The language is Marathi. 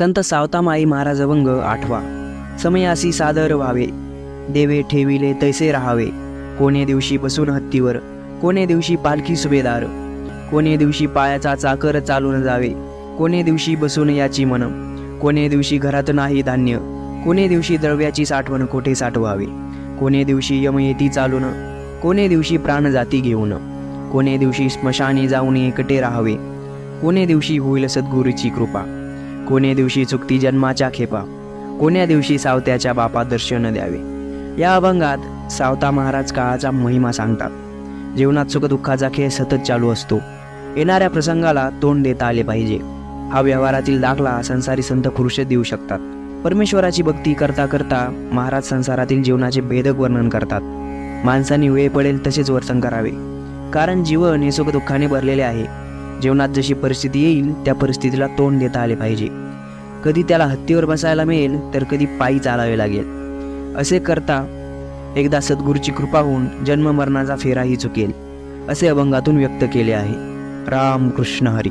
संत सावतामाई महाराज अभंग आठवा समयासी सादर व्हावे देवे ठेविले तैसे राहावे कोणे दिवशी बसून हत्तीवर कोणे दिवशी पालखी सुभेदार कोणे दिवशी पायाचा चाकर चालून जावे कोणे दिवशी बसून याची मन कोणे दिवशी घरात नाही धान्य कोणे दिवशी द्रव्याची साठवण कोठे साठवावे कोणे दिवशी यमयेती चालून कोणे दिवशी प्राण जाती घेऊन कोणे दिवशी स्मशानी जाऊन एकटे राहावे कोणे दिवशी होईल सद्गुरूची कृपा कोण्या दिवशी चुकती जन्माच्या खेपा कोण्या दिवशी सावत्याच्या बापा दर्शन द्यावे? या अभंगात सावता महाराज काळाचा महिमा सांगतात. जीवनात सुखदुःखाचा खेळ सतत चालू असतो. येणाऱ्या प्रसंगाला तोंड देता आले पाहिजे. हा व्यवहारातील दाखला संसारी संत खुर्श देऊ शकतात. परमेश्वराची भक्ती करता करता महाराज संसारातील जीवनाचे भेदक वर्णन करतात. माणसाने वेळ पडेल तसेच वर्तन करावे. कारण जीवन हे सुखदुःखाने भरलेले आहे. जीवनात जशी परिस्थिती येईल त्या परिस्थितीला तोंड देता आले पाहिजे. कधी त्याला हत्तीवर बसायला मिळेल तर कधी पायी चालावे लागेल. असे करता एकदा सद्गुरूची कृपा होऊन जन्म मरणाचा फेराही चुकेल. असे अभंगातून व्यक्त केले आहे. राम कृष्ण हरी.